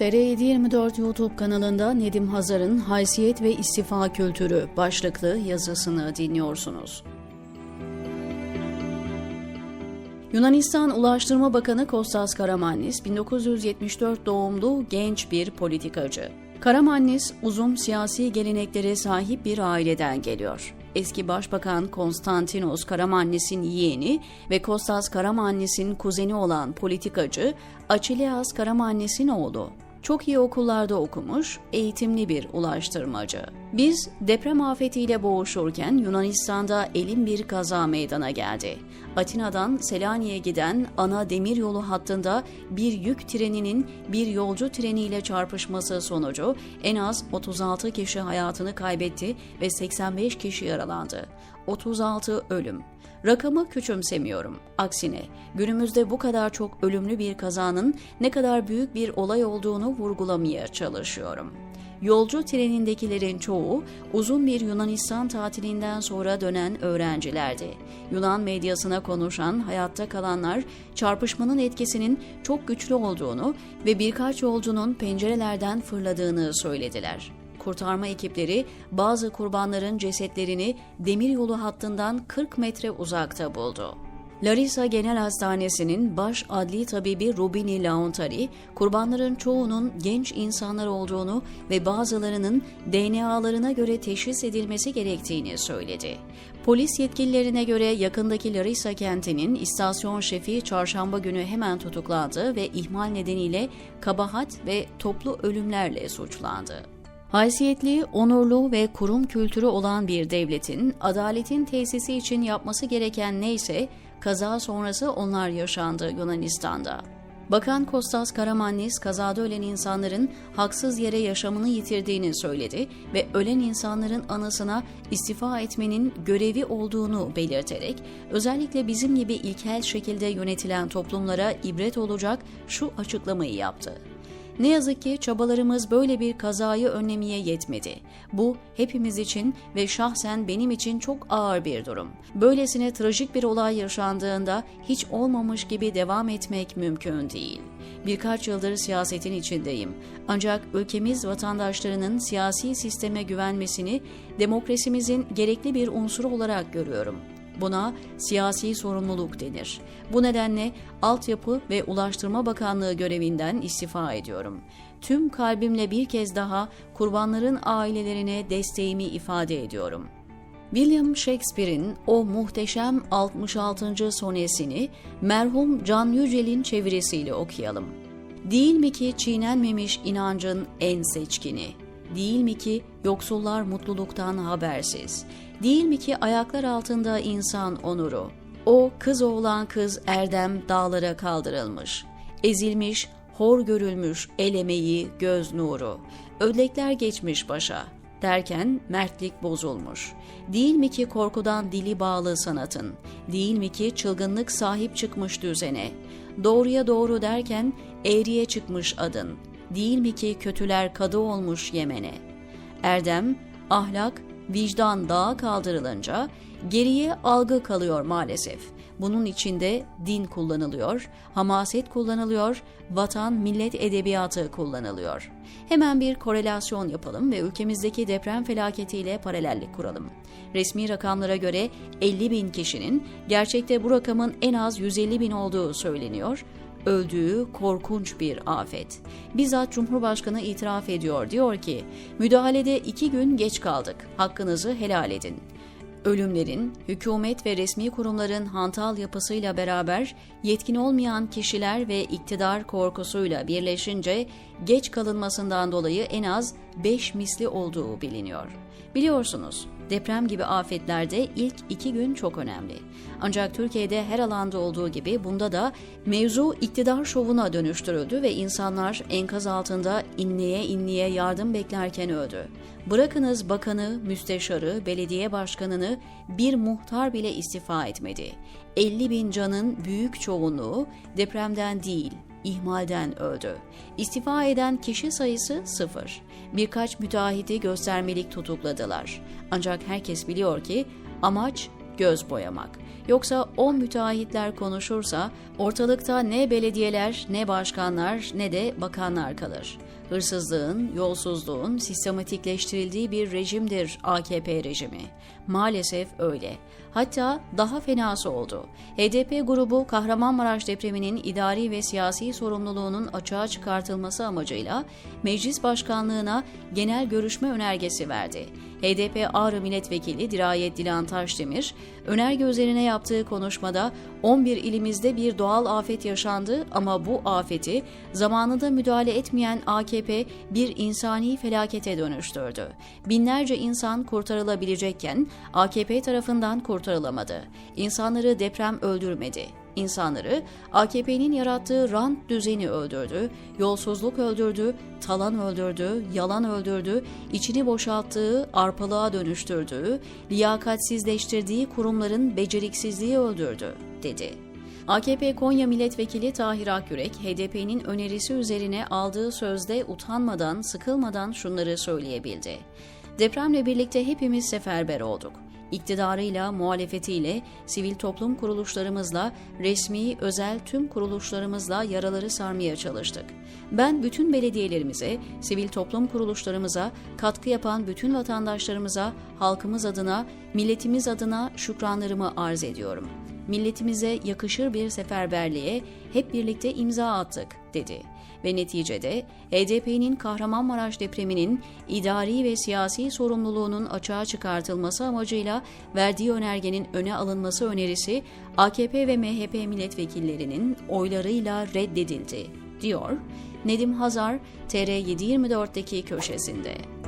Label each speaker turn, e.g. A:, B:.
A: TR724 YouTube kanalında Nedim Hazar'ın Haysiyet ve İstifa Kültürü başlıklı yazısını dinliyorsunuz. Yunanistan Ulaştırma Bakanı Kostas Karamanlis, 1974 doğumlu genç bir politikacı. Karamanlis, uzun siyasi geleneklere sahip bir aileden geliyor. Eski Başbakan Konstantinos Karamanlis'in yeğeni ve Kostas Karamanlis'in kuzeni olan politikacı Achilleas Karamanlis'in oğlu. Çok iyi okullarda okumuş, eğitimli bir ulaştırmacı. Biz deprem afetiyle boğuşurken Yunanistan'da elin bir kaza meydana geldi. Atina'dan Selanik'e giden ana demiryolu hattında bir yük treninin bir yolcu treniyle çarpışması sonucu en az 36 kişi hayatını kaybetti ve 85 kişi yaralandı. 36 ölüm. Rakamı küçümsemiyorum. Aksine günümüzde bu kadar çok ölümlü bir kazanın ne kadar büyük bir olay olduğunu vurgulamaya çalışıyorum. Yolcu trenindekilerin çoğu uzun bir Yunanistan tatilinden sonra dönen öğrencilerdi. Yunan medyasına konuşan hayatta kalanlar çarpışmanın etkisinin çok güçlü olduğunu ve birkaç yolcunun pencerelerden fırladığını söylediler kurtarma ekipleri bazı kurbanların cesetlerini demiryolu hattından 40 metre uzakta buldu. Larisa Genel Hastanesi'nin baş adli tabibi Rubini Launtari, kurbanların çoğunun genç insanlar olduğunu ve bazılarının DNA'larına göre teşhis edilmesi gerektiğini söyledi. Polis yetkililerine göre yakındaki Larisa kentinin istasyon şefi çarşamba günü hemen tutuklandı ve ihmal nedeniyle kabahat ve toplu ölümlerle suçlandı. Haysiyetli, onurlu ve kurum kültürü olan bir devletin adaletin tesisi için yapması gereken neyse kaza sonrası onlar yaşandı Yunanistan'da. Bakan Kostas Karamanlis kazada ölen insanların haksız yere yaşamını yitirdiğini söyledi ve ölen insanların anısına istifa etmenin görevi olduğunu belirterek özellikle bizim gibi ilkel şekilde yönetilen toplumlara ibret olacak şu açıklamayı yaptı. Ne yazık ki çabalarımız böyle bir kazayı önlemeye yetmedi. Bu hepimiz için ve şahsen benim için çok ağır bir durum. Böylesine trajik bir olay yaşandığında hiç olmamış gibi devam etmek mümkün değil. Birkaç yıldır siyasetin içindeyim. Ancak ülkemiz vatandaşlarının siyasi sisteme güvenmesini demokrasimizin gerekli bir unsuru olarak görüyorum. Buna siyasi sorumluluk denir. Bu nedenle Altyapı ve Ulaştırma Bakanlığı görevinden istifa ediyorum. Tüm kalbimle bir kez daha kurbanların ailelerine desteğimi ifade ediyorum. William Shakespeare'in o muhteşem 66. sonesini merhum Can Yücel'in çevirisiyle okuyalım. Değil mi ki çiğnenmemiş inancın en seçkini? Değil mi ki yoksullar mutluluktan habersiz? Değil mi ki ayaklar altında insan onuru? O kız oğlan kız erdem dağlara kaldırılmış. Ezilmiş, hor görülmüş el emeği, göz nuru. Ödlekler geçmiş başa. Derken mertlik bozulmuş. Değil mi ki korkudan dili bağlı sanatın? Değil mi ki çılgınlık sahip çıkmış düzene? Doğruya doğru derken eğriye çıkmış adın. Değil mi ki kötüler kadı olmuş Yemen'e? Erdem, ahlak, vicdan dağa kaldırılınca geriye algı kalıyor maalesef. Bunun içinde din kullanılıyor, hamaset kullanılıyor, vatan millet edebiyatı kullanılıyor. Hemen bir korelasyon yapalım ve ülkemizdeki deprem felaketiyle paralellik kuralım. Resmi rakamlara göre 50 bin kişinin, gerçekte bu rakamın en az 150 bin olduğu söyleniyor öldüğü korkunç bir afet. Bizzat Cumhurbaşkanı itiraf ediyor. Diyor ki, müdahalede iki gün geç kaldık. Hakkınızı helal edin. Ölümlerin, hükümet ve resmi kurumların hantal yapısıyla beraber yetkin olmayan kişiler ve iktidar korkusuyla birleşince geç kalınmasından dolayı en az 5 misli olduğu biliniyor. Biliyorsunuz, deprem gibi afetlerde ilk iki gün çok önemli. Ancak Türkiye'de her alanda olduğu gibi bunda da mevzu iktidar şovuna dönüştürüldü ve insanlar enkaz altında inleye inleye yardım beklerken öldü. Bırakınız bakanı, müsteşarı, belediye başkanını bir muhtar bile istifa etmedi. 50 bin canın büyük çoğunluğu depremden değil, ihmalden öldü. İstifa eden kişi sayısı sıfır. Birkaç müteahhiti göstermelik tutukladılar. Ancak herkes biliyor ki amaç göz boyamak. Yoksa o müteahhitler konuşursa ortalıkta ne belediyeler, ne başkanlar, ne de bakanlar kalır. Hırsızlığın, yolsuzluğun sistematikleştirildiği bir rejimdir AKP rejimi. Maalesef öyle. Hatta daha fenası oldu. HDP grubu Kahramanmaraş depreminin idari ve siyasi sorumluluğunun açığa çıkartılması amacıyla meclis başkanlığına genel görüşme önergesi verdi. HDP Ağrı Milletvekili Dirayet Dilan Taşdemir, önerge üzerine yaptığı konuşmada 11 ilimizde bir doğal afet yaşandı ama bu afeti zamanında müdahale etmeyen AKP bir insani felakete dönüştürdü. Binlerce insan kurtarılabilecekken AKP tarafından kurtarılamadı. İnsanları deprem öldürmedi. İnsanları AKP'nin yarattığı rant düzeni öldürdü, yolsuzluk öldürdü, talan öldürdü, yalan öldürdü, içini boşalttığı, arpalığa dönüştürdüğü, liyakatsizleştirdiği kurumların beceriksizliği öldürdü, dedi. AKP Konya Milletvekili Tahir Akyürek, HDP'nin önerisi üzerine aldığı sözde utanmadan, sıkılmadan şunları söyleyebildi. Depremle birlikte hepimiz seferber olduk iktidarıyla, muhalefetiyle, sivil toplum kuruluşlarımızla, resmi, özel tüm kuruluşlarımızla yaraları sarmaya çalıştık. Ben bütün belediyelerimize, sivil toplum kuruluşlarımıza, katkı yapan bütün vatandaşlarımıza, halkımız adına, milletimiz adına şükranlarımı arz ediyorum. Milletimize yakışır bir seferberliğe hep birlikte imza attık, dedi ve neticede HDP'nin Kahramanmaraş depreminin idari ve siyasi sorumluluğunun açığa çıkartılması amacıyla verdiği önergenin öne alınması önerisi AKP ve MHP milletvekillerinin oylarıyla reddedildi, diyor Nedim Hazar TR724'deki köşesinde.